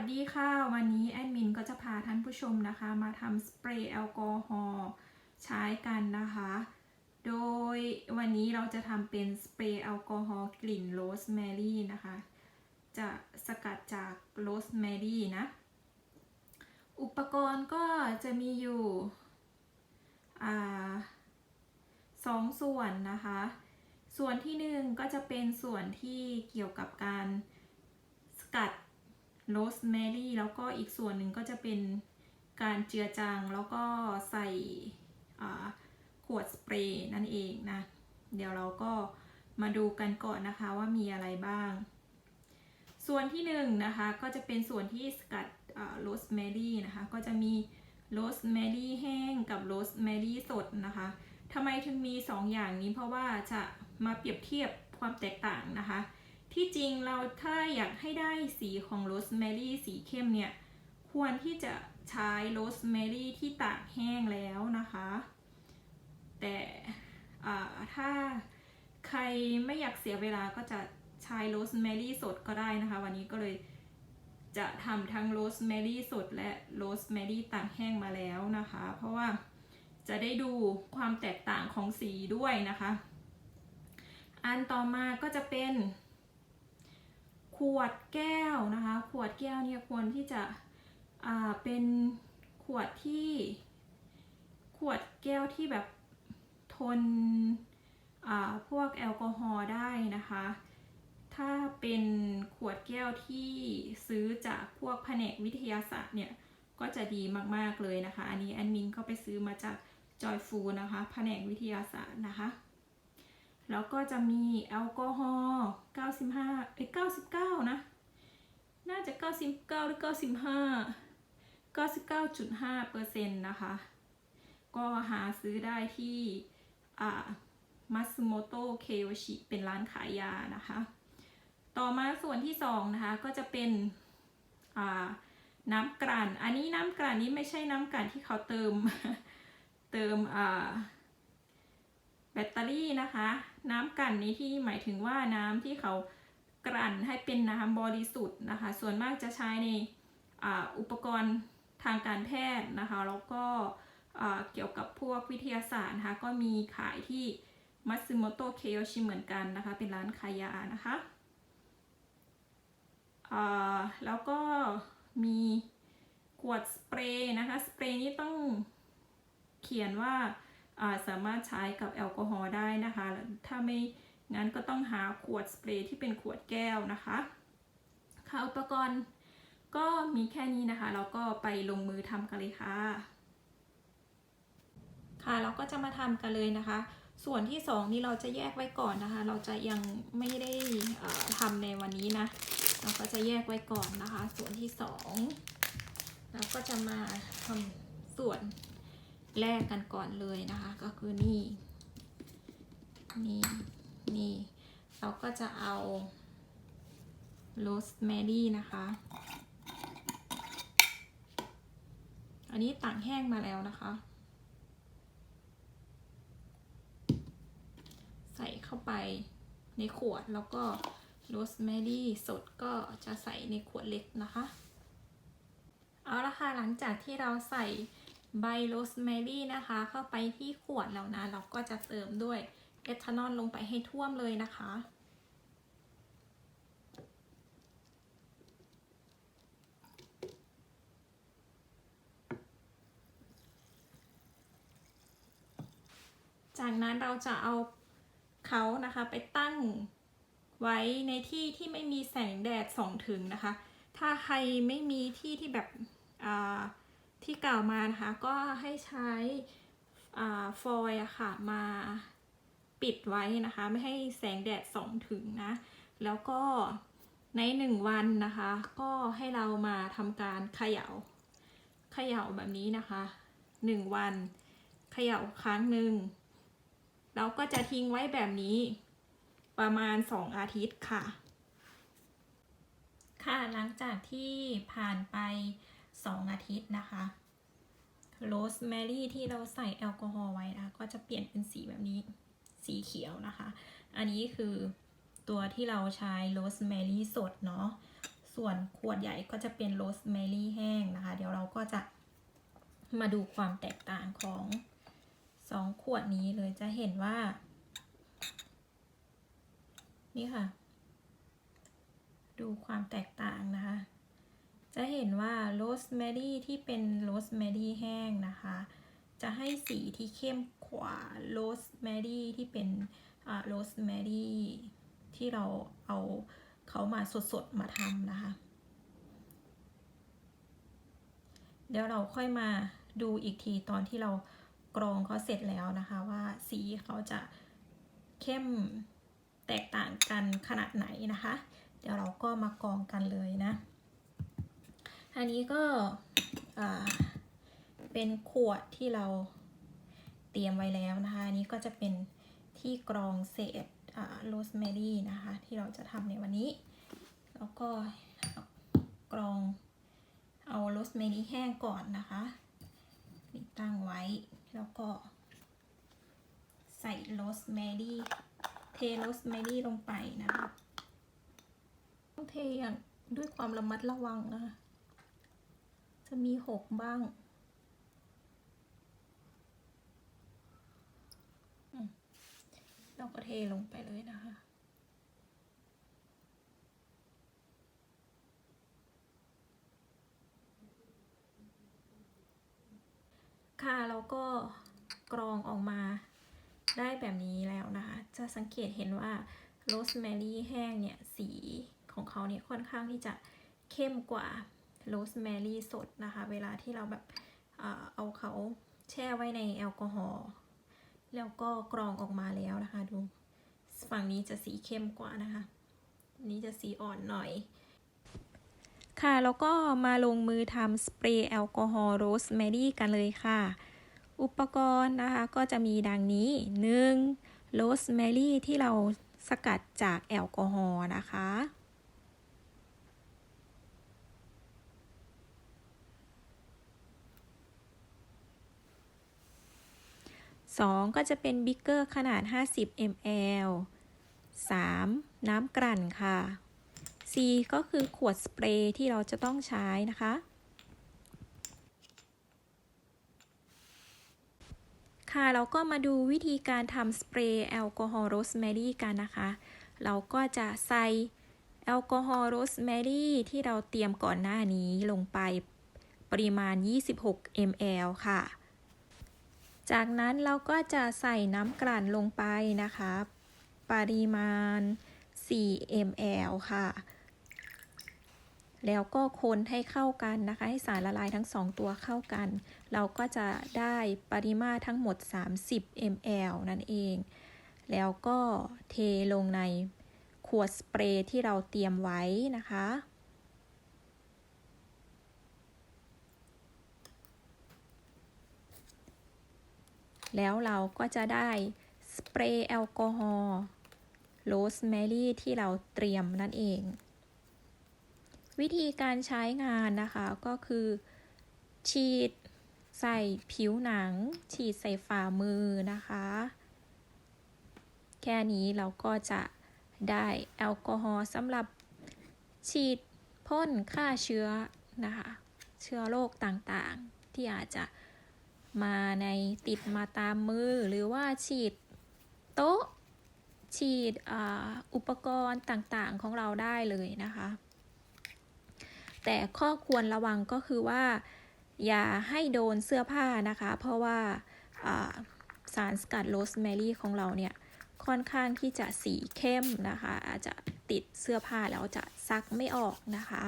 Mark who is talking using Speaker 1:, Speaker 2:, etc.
Speaker 1: สดีค่ะ วันนี้แอดมินก็จะพาท่านผู้ชมนะคะ มาทำสเปรย์แอลกอฮอล์ใช้กันนะคะ โดยวันนี้เราจะทำเป็นสเปรย์แอลกอฮอล์กลิ่นโรสแมรี่นะคะ จะสกัดจากโรสแมรี่นะ อุปกรณ์ก็จะมีอยู่อสองส่วนนะคะ ส่วนที่หนึ่งก็จะเป็นส่วนที่เกี่ยวกับการสกัด โรสแมรี่แล้วก็อีกส่วนหนึ่งก็จะเป็นการเจือจางแล้วก็ใส่ขวดสเปรย์นั่นเองนะ เดี๋ยวเราก็มาดูกันก่อนนะคะว่ามีอะไรบ้าง ส่วนที่หนึ่งนะคะก็จะเป็นส่วนที่สกัดโรสแมรี่นะคะก็จะมีโรสแมรี่แห้งกับโรสแมรี่สดนะคะทำไมถึงมี 2 อย่างนี้เพราะว่าจะมาเปรียบเทียบความแตกต่างนะคะ ที่จริงเราถ้าอยากให้ได้สีของโรสแมรี่สีเข้มเนี่ย ควรที่จะใช้โรสแมรี่ที่ตากแห้งแล้วนะคะ แต่ถ้าใครไม่อยากเสียเวลาก็จะใช้โรสแมรี่สดก็ได้นะคะ วันนี้ก็เลยจะทำทั้งโรสแมรี่สดและโรสแมรี่ตากแห้งมาแล้วนะคะ เพราะว่าจะได้ดูความแตกต่างของสีด้วยนะคะ อันต่อมาก็จะเป็น ขวดแก้วนะคะ ขวดแก้วเนี่ยควรที่จะอ่าเป็นขวดที่ ขวดแก้วที่แบบทนอ่าพวกแอลกอฮอล์ได้นะคะ ถ้าเป็นขวดแก้วที่ซื้อจากพวกแผนกวิทยาศาสตร์เนี่ยก็จะดีมาก ๆ เลยนะคะ อันนี้แอดมินก็ไปซื้อมาจากจอยฟูนะคะ แผนกวิทยาศาสตร์นะคะ แล้วก็จะมีแอลกอฮอล์95เอ้ย99 นะ น่าจะ 99 หรือ 95 99.5เปอร์เซ็นต์นะคะ ก็หาซื้อได้ที่อ่ามัสโมโตเคโอชิเป็นร้านขายยานะคะ ต่อมาส่วนที่สองนะคะ ก็จะเป็นอ่าน้ำกลั่น อันนี้น้ำกลั่นนี้ไม่ใช่น้ำกลั่นที่เขาเติม เติมอ่า ตเตอรี่นะคะ น้ำกลั่นนี้ที่หมายถึงว่าน้ำที่เขากลั่นให้เป็นน้ำบริสุทธิ์นะคะ ส่วนมากจะใช้ในอ,อุปกรณ์ทางการแพทย์นะคะ แล้วก็เกี่ยวกับพวกวิทยาศาสตร์นะคะ ก็มีขายที่มัตสึโมโตเคโอชิเหมือนกันนะคะ เป็นร้านขายยานะคะแล้วก็มีขวดสเปรย์นะคะ สเปรย์นี้ต้องเขียนว่า สามารถใช้กับแอลกอฮอล์ได้นะคะ ถ้าไม่งั้นก็ต้องหาขวดสเปรย์ที่เป็นขวดแก้วนะคะค่ะอุปกรณ์ก็มีแค่นี้นะคะ เราก็ไปลงมือทำกันเลยค่ะ ค่ะเราก็จะมาทำกันเลยนะคะ ส่วนที่สองนี่เราจะแยกไว้ก่อนนะคะ เราจะยังไม่ได้ทำในวันนี้นะ เราก็จะแยกไว้ก่อนนะคะ ส่วนที่สองเราก็จะมาทำส่วน แรกกันก่อนเลยนะคะ ก็คือนี่นี่นี่เราก็จะเอาโรสแมรี่นะคะ อันนี้ต่างแห้งมาแล้วนะคะ ใส่เข้าไปในขวดแล้วก็โรสแมรี่สดก็จะใส่ในขวดเล็กนะคะ เอาละค่ะหลังจากที่เราใส่ ใบโรสแมรี่นะคะ เข้าไปที่ขวดแล้วนะ เราก็จะเติมด้วยเอทานอลลงไปให้ท่วมเลยนะคะ จากนั้นเราจะเอาเขานะคะไปตั้งไว้ในที่ที่ไม่มีแสงแดดส่องถึงนะคะ ถ้าใครไม่มีที่ที่แบบอ่า ที่กล่าวมานะคะก็ให้ใช้ฟอยล์ค่ะมาปิดไว้นะคะ ไม่ให้แสงแดดส่องถึงนะ แล้วก็ในหนึ่งวันนะคะ ก็ให้เรามาทำการเขยา่าเขย่าแบบนี้นะคะหนึ่งวันเขย่าครั้งหนึ่งเราก็จะทิ้งไว้แบบนี้ประมาณสองอาทิตย์ค่ะ ค่ะหลังจากที่ผ่านไป 2 อาทิตย์นะคะโรสแมรี่ที่เราใส่แอลกอฮอล์ไว้นะก็จะเปลี่ยนเป็นสีแบบนี้สีเขียวนะคะ อันนี้คือตัวที่เราใช้โรสแมรี่สดเนาะส่วนขวดใหญ่ก็จะเป็นโรสแมรี่แห้งนะคะ เดี๋ยวเราก็จะมาดูความแตกต่างของสองขวดนี้เลยจะเห็นว่า นี่ค่ะ ดูความแตกต่าง จะเห็นว่าโรสแมรี่ที่เป็นโรสแมรี่แห้งนะคะ จะให้สีที่เข้มกว่าโรสแมรี่ที่เป็นโรสแมรี่ที่เราเอาเขามาสดๆมาทำนะคะ เดี๋ยวเราค่อยมาดูอีกทีตอนที่เรากรองเขาเสร็จแล้วนะคะ ว่าสีเขาจะเข้มแตกต่างกันขนาดไหนนะคะ เดี๋ยวเราก็มากรองกันเลยนะ อันนี้ก็เป็นขวดที่เราเตรียมไว้แล้วนะคะอันนี้ก็จะเป็นที่กรองเศษโรสแมรี่นะคะ ที่เราจะทำในวันนี้ แล้วก็กรองเอาโรสแมรี่แห้งก่อนนะคะตั้งไว้ แล้วก็ ใส่โรสแมรี่เทโรสแมรี่ลงไปนะคะต้องเทอย่างด้วยความระมัดระวังนะคะ จะมีหกบ้างเราก็เทลงไปเลยนะคะค่ะแล้วก็กรองออกมาได้แบบนี้แล้วนะคะ จะสังเกตเห็นว่าโรสแมรี่แห้งเนี่ย สีของเขาเนี่ยค่อนข้างที่จะเข้มกว่า โรสแมรี่สดนะคะ เวลาที่เราแบบเอาเขาแช่ไว้ในแอลกอฮอล์แล้วก็กรองออกมาแล้วนะคะดู ฝั่งนี้จะสีเข้มกว่านะคะ นี้จะสีอ่อนหน่อย ค่ะแล้วก็มาลงมือทำสเปรย์แอลกอฮอล์โรสแมรี่กันเลยค่ะ อุปกรณ์นะคะก็จะมีดังนี้ 1. โรสแมรี่ที่เราสกัดจากแอลกอฮอล์นะคะ 2. ก็จะเป็นบิ๊กเกอร์ขนาด 50 ml 3. น้ำกลั่นค่ะ C ก็คือขวดสเปรย์ที่เราจะต้องใช้นะคะ ค่ะเราก็มาดูวิธีการทำสเปรย์แอลกอฮอล์โรสแมรี่กันนะคะ เราก็จะใส่แอลกอฮอล์โรสแมรี่ที่เราเตรียมก่อนหน้านี้ลงไปปริมาณ 26 ml ค่ะ จากนั้นเราก็จะใส่น้ำกลั่นลงไปนะคะ ปริมาณ 4 ml ค่ะ แล้วก็คนให้เข้ากันนะคะ ให้สารละลายทั้ง 2 ตัวเข้ากัน เราก็จะได้ปริมาตรทั้งหมด 30 ml นั่นเอง แล้วก็เทลงในขวดสเปรย์ที่เราเตรียมไว้นะคะ แล้วเราก็จะได้สเปรย์แอลกอฮอล์โรสแมรี่ที่เราเตรียมนั่นเอง วิธีการใช้งานนะคะก็คือ ฉีดใส่ผิวหนัง ฉีดใส่ฝ่ามือนะคะ แค่นี้เราก็จะได้แอลกอฮอล์สำหรับฉีดพ่นฆ่าเชื้อนะคะ เชื้อโรคต่างๆ ที่อาจจะ มาในติดมาตามมือหรือว่าฉีดโต๊ะ ฉีดออุปกรณ์ต่างๆของเราได้เลยนะคะ แต่ข้อควรระวังก็คือว่า อย่าให้โดนเสื้อผ้านะคะ เพราะว่าสารสกัดโรสแมรี่ของเราเนี่ยค่อนข้างที่จะสีเข้มนะคะ อาจจะติดเสื้อผ้าแล้วจะซักไม่ออกนะคะ